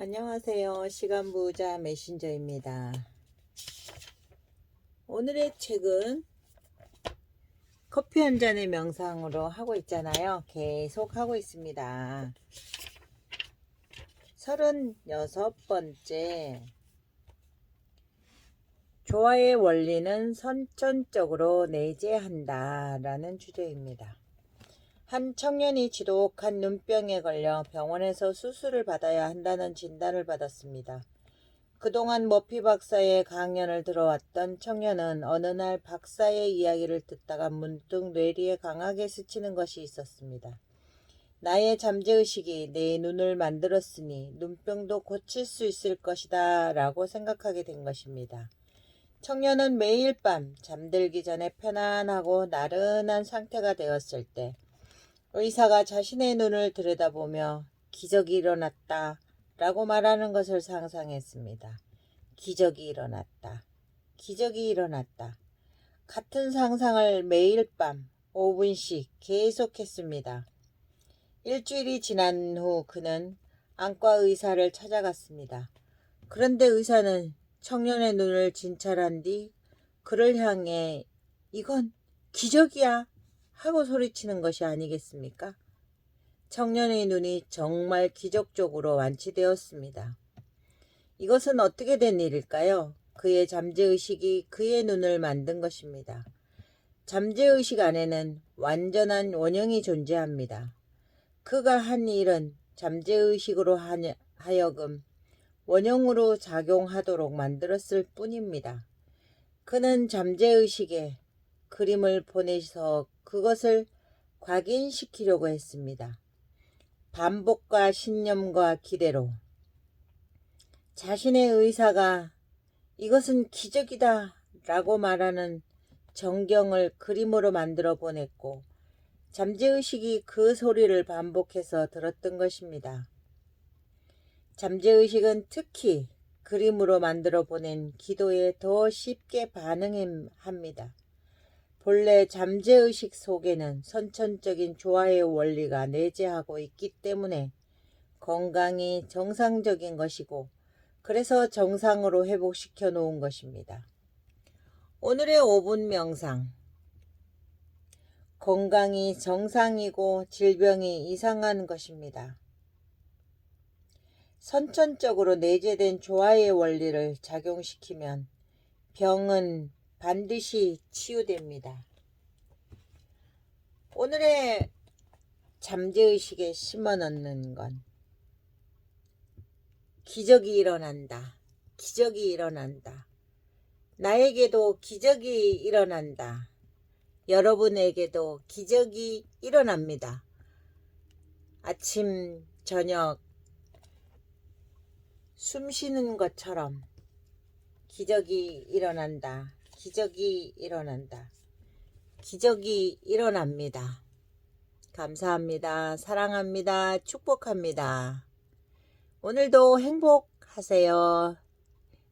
안녕하세요. 시간부자 메신저입니다. 오늘의 책은 커피 한 잔의 명상으로 하고 있잖아요. 계속 하고 있습니다. 36번째. 조화의 원리는 선천적으로 내재한다. 라는 주제입니다. 한 청년이 지독한 눈병에 걸려 병원에서 수술을 받아야 한다는 진단을 받았습니다. 그동안 머피 박사의 강연을 들어왔던 청년은 어느 날 박사의 이야기를 듣다가 문득 뇌리에 강하게 스치는 것이 있었습니다. 나의 잠재의식이 내 눈을 만들었으니 눈병도 고칠 수 있을 것이다 라고 생각하게 된 것입니다. 청년은 매일 밤 잠들기 전에 편안하고 나른한 상태가 되었을 때 의사가 자신의 눈을 들여다보며 기적이 일어났다 라고 말하는 것을 상상했습니다. 기적이 일어났다. 기적이 일어났다. 같은 상상을 매일 밤 5분씩 계속했습니다. 일주일이 지난 후 그는 안과 의사를 찾아갔습니다. 그런데 의사는 청년의 눈을 진찰한 뒤 그를 향해 이건 기적이야 하고 소리치는 것이 아니겠습니까? 청년의 눈이 정말 기적적으로 완치되었습니다. 이것은 어떻게 된 일일까요? 그의 잠재의식이 그의 눈을 만든 것입니다. 잠재의식 안에는 완전한 원형이 존재합니다. 그가 한 일은 잠재의식으로 하여금 원형으로 작용하도록 만들었을 뿐입니다. 그는 잠재의식에 그림을 보내서 그것을 각인시키려고 했습니다. 반복과 신념과 기대로 자신의 의사가 이것은 기적이다 라고 말하는 정경을 그림으로 만들어 보냈고 잠재의식이 그 소리를 반복해서 들었던 것입니다. 잠재의식은 특히 그림으로 만들어 보낸 기도에 더 쉽게 반응합니다. 본래 잠재의식 속에는 선천적인 조화의 원리가 내재하고 있기 때문에 건강이 정상적인 것이고 그래서 정상으로 회복시켜 놓은 것입니다. 오늘의 5분 명상 건강이 정상이고 질병이 이상한 것입니다. 선천적으로 내재된 조화의 원리를 작용시키면 병은 반드시 치유됩니다. 오늘의 잠재의식에 심어 넣는 건 기적이 일어난다. 기적이 일어난다. 나에게도 기적이 일어난다. 여러분에게도 기적이 일어납니다. 아침, 저녁, 숨 쉬는 것처럼 기적이 일어난다. 기적이 일어난다. 기적이 일어납니다. 감사합니다. 사랑합니다. 축복합니다. 오늘도 행복하세요.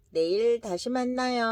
내일 다시 만나요.